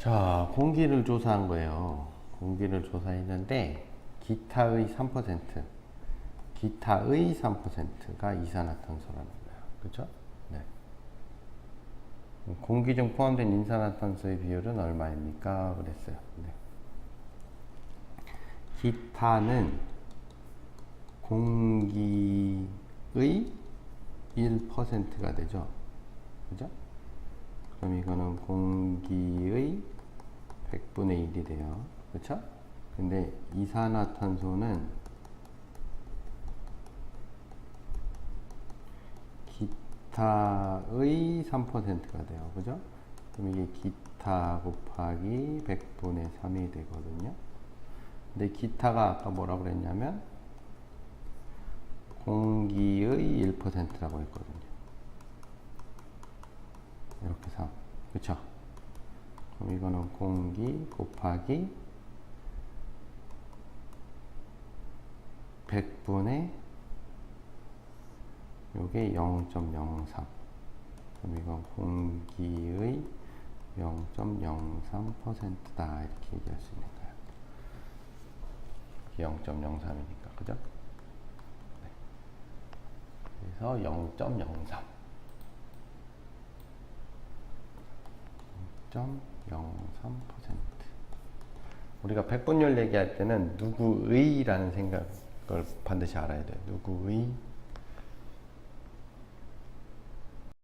자, 공기를 조사한 거예요. 공기를 조사했는데 기타의 3%, 기타의 3%가 이산화탄소라는 거예요. 그렇죠? 네. 공기 중 포함된 이산화탄소의 비율은 얼마입니까? 그랬어요. 네. 기타는 공기의 1%가 되죠. 그죠? 그럼 이거는 공기의 100분의 1이 돼요. 그렇죠? 근데 이산화탄소는 기타의 3%가 돼요. 그죠? 그럼 이게 기타 곱하기 100분의 3이 되거든요. 근데 기타가 아까 뭐라 그랬냐면 공기의 1%라고 했거든요. 3. 그쵸? 그럼 이거는 공기 곱하기 100분의 요게 0.03. 그럼 이건 공기의 0.03%다. 이렇게 얘기할 수 있는 거예요. 이게 0.03이니까. 그죠? 네. 그래서 0.03. 0.03% 우리가 백분율 얘기할 때는 누구의라는 생각을 반드시 알아야 돼요. 누구의